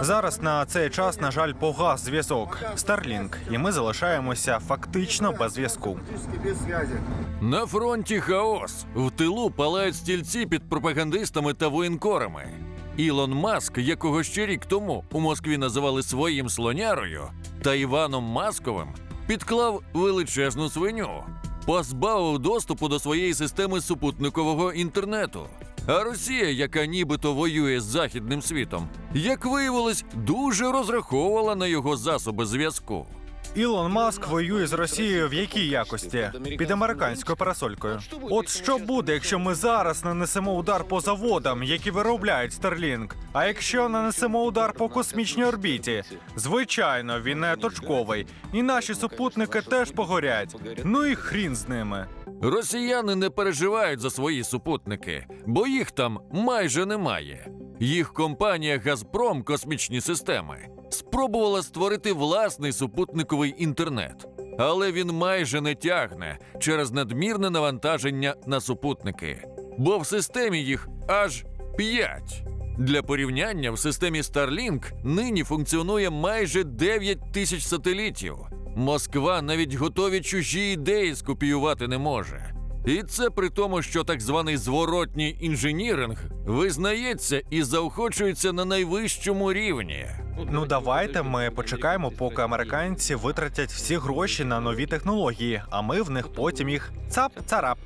Зараз на цей час, на жаль, погас зв'язок Starlink, і ми залишаємося фактично без зв'язку. На фронті хаос. В тилу палають стільці під пропагандистами та воєнкорами. Ілон Маск, якого ще рік тому у Москві називали своїм слонярою, та Іваном Масковим підклав величезну свиню, позбавив доступу до своєї системи супутникового інтернету. А Росія, яка нібито воює з західним світом, як виявилось, дуже розраховувала на його засоби зв'язку. Ілон Маск воює з Росією в якій якості під американською парасолькою. От що буде, якщо ми зараз нанесемо удар по заводам, які виробляють Starlink? А якщо нанесемо удар по космічній орбіті? Звичайно, він не точковий, і наші супутники теж погорять. Ну і хрін з ними. Росіяни не переживають за свої супутники, бо їх там майже немає. Їх компанія Газпром Космічні системи спробувала створити власний супутниковий інтернет, але він майже не тягне через надмірне навантаження на супутники, бо в системі їх аж 5. Для порівняння в системі Starlink нині функціонує майже 9 тисяч сателітів. Москва навіть готові чужі ідеї скопіювати не може. І це при тому, що так званий зворотній інженіринг визнається і заохочується на найвищому рівні. Ну давайте ми почекаємо, поки американці витратять всі гроші на нові технології, а ми в них потім їх цап-царап.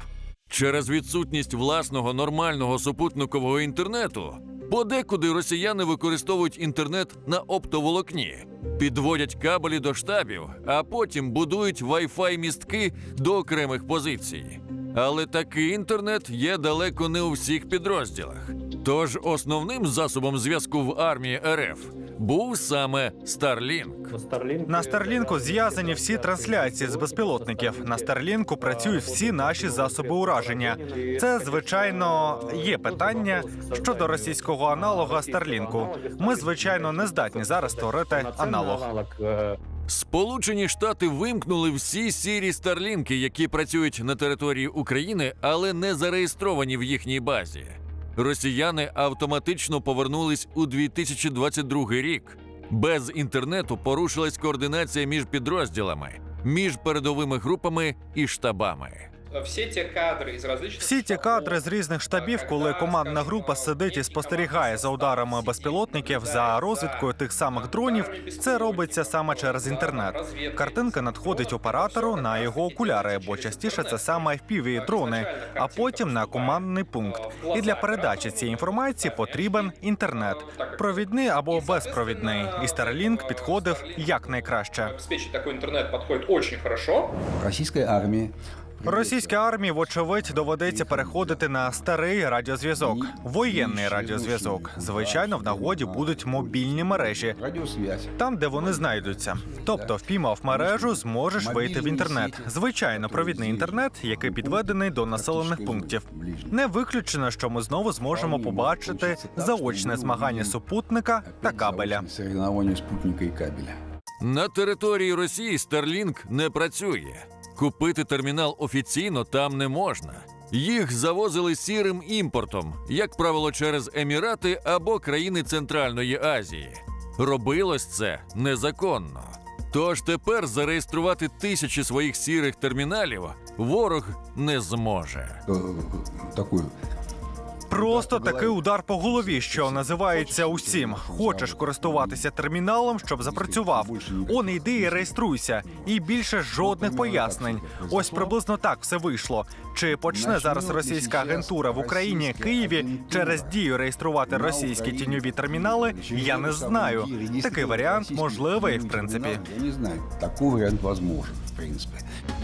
Через відсутність власного нормального супутникового інтернету подекуди росіяни використовують інтернет на оптоволокні, підводять кабелі до штабів, а потім будують Wi-Fi містки до окремих позицій. Але такий інтернет є далеко не у всіх підрозділах. Тож основним засобом зв'язку в армії РФ був саме Starlink. На Старлінку зв'язані всі трансляції з безпілотників. На Старлінку працюють всі наші засоби ураження. Це звичайно є питання щодо російського аналога Старлінку. Ми звичайно не здатні зараз створити аналог. Сполучені Штати вимкнули всі сірі старлінки, які працюють на території України, але не зареєстровані в їхній базі. Росіяни автоматично повернулись у 2022 рік. Без інтернету порушилась координація між підрозділами, між передовими групами і штабами. Всі ті кадри із различних Всі ті кадри з різних штабів, коли командна група сидить і спостерігає за ударами безпілотників, за розвідкою тих самих дронів, це робиться саме через інтернет. Картинка надходить оператору на його окуляри, бо частіше це саме fpv дрони, а потім на командний пункт. І для передачі цієї інформації потрібен інтернет, провідний або безпровідний. І Starlink підходив якнайкраще. обеспечить такой интернет Російській армії, вочевидь, доведеться переходити на старий радіозв'язок, воєнний радіозв'язок. Звичайно, в нагоді будуть мобільні мережі, там, де вони знайдуться. Тобто, впіймав мережу, зможеш вийти в інтернет. Звичайно, провідний інтернет, який підведений до населених пунктів. Не виключено, що ми знову зможемо побачити заочне змагання супутника та кабеля. На території Росії Starlink не працює. Купити термінал офіційно там не можна. Їх завозили сірим імпортом, як правило, через Емірати або країни Центральної Азії. Робилось це незаконно. Тож тепер зареєструвати тисячі своїх сірих терміналів ворог не зможе. Э, Такой Просто такий удар по голові, що називається усім. Хочеш користуватися терміналом, щоб запрацював. Он йди і реєструйся. І більше жодних пояснень. Ось приблизно так все вийшло. Чи почне зараз російська агентура в Україні Києві через дію реєструвати російські тіньові термінали? Я не знаю. Такий варіант можливий, в принципі. Я не знаю, такой вариант возможен, в принципе.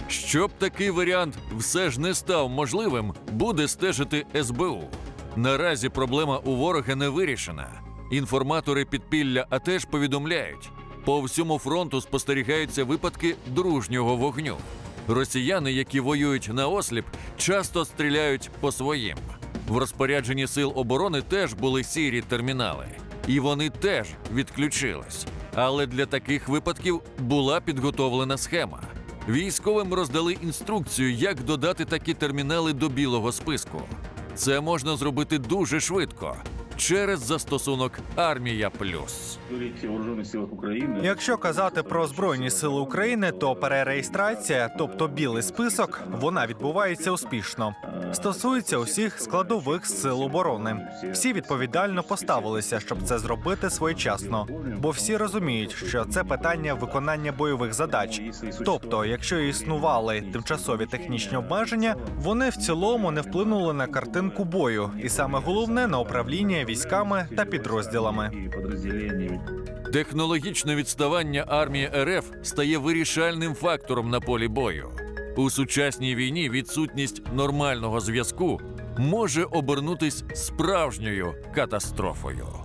Щоб такий варіант все ж не став можливим, буде стежити СБУ. Наразі проблема у ворога не вирішена. Інформатори підпілля а теж повідомляють: по всьому фронту спостерігаються випадки дружнього вогню. Росіяни, які воюють на осліп, часто стріляють по своїм. В розпорядженні сил оборони теж були сірі термінали, і вони теж відключились. Але для таких випадків була підготовлена схема. Військовим роздали інструкцію, як додати такі термінали до білого списку. Це можна зробити дуже швидко. Через застосунок Армія Плюс. Якщо казати про збройні сили України, то перереєстрація, тобто білий список, вона відбувається успішно. Стосується усіх складових сил оборони. Всі відповідально поставилися, щоб це зробити своєчасно, бо всі розуміють, що це питання виконання бойових задач. Тобто, якщо існували тимчасові технічні обмеження, вони в цілому не вплинули на картинку бою, і саме головне на управління військами та підрозділами. Технологічне відставання армії РФ стає вирішальним фактором на полі бою. У сучасній війні відсутність нормального зв'язку може обернутись справжньою катастрофою.